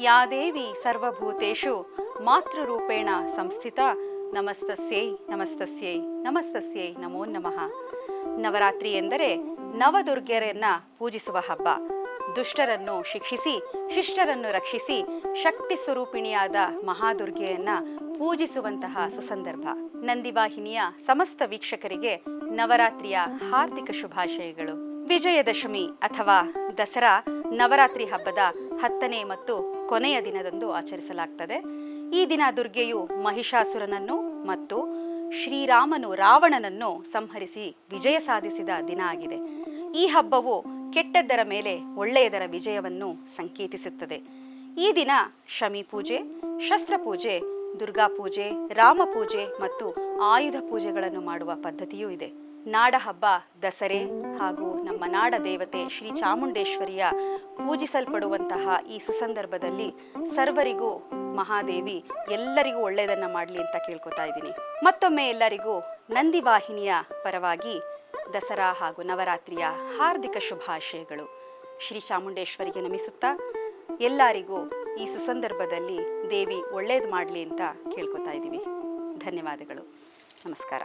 ಯಾ ದೇವಿ ಸರ್ವಭೂತೇಷು ಮಾತೃರೂಪೇಣ ಸಂಸ್ಥಿತ ನಮಸ್ತಸ್ಯೈ ನಮಸ್ತಸ್ಯೈ ನಮಸ್ತಸ್ಯೈ, ನಮೋ ನಮಃ. ನವರಾತ್ರಿ ಎಂದರೆ ನವದುರ್ಗೆಯರನ್ನ ಪೂಜಿಸುವ ಹಬ್ಬ. ದುಷ್ಟರನ್ನು ಶಿಕ್ಷಿಸಿ, ಶಿಷ್ಟರನ್ನು ರಕ್ಷಿಸಿ, ಶಕ್ತಿ ಸ್ವರೂಪಿಣಿಯಾದ ಮಹಾದುರ್ಗೆಯನ್ನ ಪೂಜಿಸುವಂತಹ ಸುಸಂದರ್ಭ. ನಂದಿವಾಹಿನಿಯ ಸಮಸ್ತ ವೀಕ್ಷಕರಿಗೆ ನವರಾತ್ರಿಯ ಹಾರ್ದಿಕ ಶುಭಾಶಯಗಳು. ವಿಜಯದಶಮಿ ಅಥವಾ ದಸರಾ ನವರಾತ್ರಿ ಹಬ್ಬದ ಹತ್ತನೇ ಮತ್ತು ಕೊನೆಯ ದಿನದಂದು ಆಚರಿಸಲಾಗ್ತದೆ. ಈ ದಿನ ದುರ್ಗೆಯು ಮಹಿಷಾಸುರನನ್ನು ಮತ್ತು ಶ್ರೀರಾಮನು ರಾವಣನನ್ನು ಸಂಹರಿಸಿ ವಿಜಯ ಸಾಧಿಸಿದ ದಿನ ಆಗಿದೆ. ಈ ಹಬ್ಬವು ಕೆಟ್ಟದ್ದರ ಮೇಲೆ ಒಳ್ಳೆಯದರ ವಿಜಯವನ್ನು ಸಂಕೇತಿಸುತ್ತದೆ. ಈ ದಿನ ಶಮಿ ಪೂಜೆ ಶಸ್ತ್ರಪೂಜೆ ರಾಮ ಪೂಜೆ ಮತ್ತು ಆಯುಧ ಪೂಜೆಗಳನ್ನು ಮಾಡುವ ಪದ್ಧತಿಯೂ ಇದೆ. ನಾಡ ಹಬ್ಬ ದಸರೆ ಹಾಗೂ ನಮ್ಮ ನಾಡ ದೇವತೆ ಶ್ರೀ ಚಾಮುಂಡೇಶ್ವರಿಯ ಪೂಜಿಸಲ್ಪಡುವಂತಹ ಈ ಸುಸಂದರ್ಭದಲ್ಲಿ ಸರ್ವರಿಗೂ ಮಹಾದೇವಿ ಎಲ್ಲರಿಗೂ ಒಳ್ಳೆಯದನ್ನ ಮಾಡಲಿ ಅಂತ ಕೇಳ್ಕೊತಾ ಇದ್ದೀನಿ. ಮತ್ತೊಮ್ಮೆ ಎಲ್ಲರಿಗೂ ನಂದಿ ವಾಹಿನಿಯ ಪರವಾಗಿ ದಸರಾ ಹಾಗೂ ನವರಾತ್ರಿಯ ಹಾರ್ದಿಕ ಶುಭಾಶಯಗಳು. ಶ್ರೀ ಚಾಮುಂಡೇಶ್ವರಿಗೆ ನಮಿಸುತ್ತಾ ಎಲ್ಲರಿಗೂ ಈ ಸುಸಂದರ್ಭದಲ್ಲಿ ದೇವಿ ಒಳ್ಳೆಯದು ಮಾಡಲಿ ಅಂತ ಕೇಳ್ಕೊತಾ ಇದ್ದೀವಿ. ಧನ್ಯವಾದಗಳು. ನಮಸ್ಕಾರ.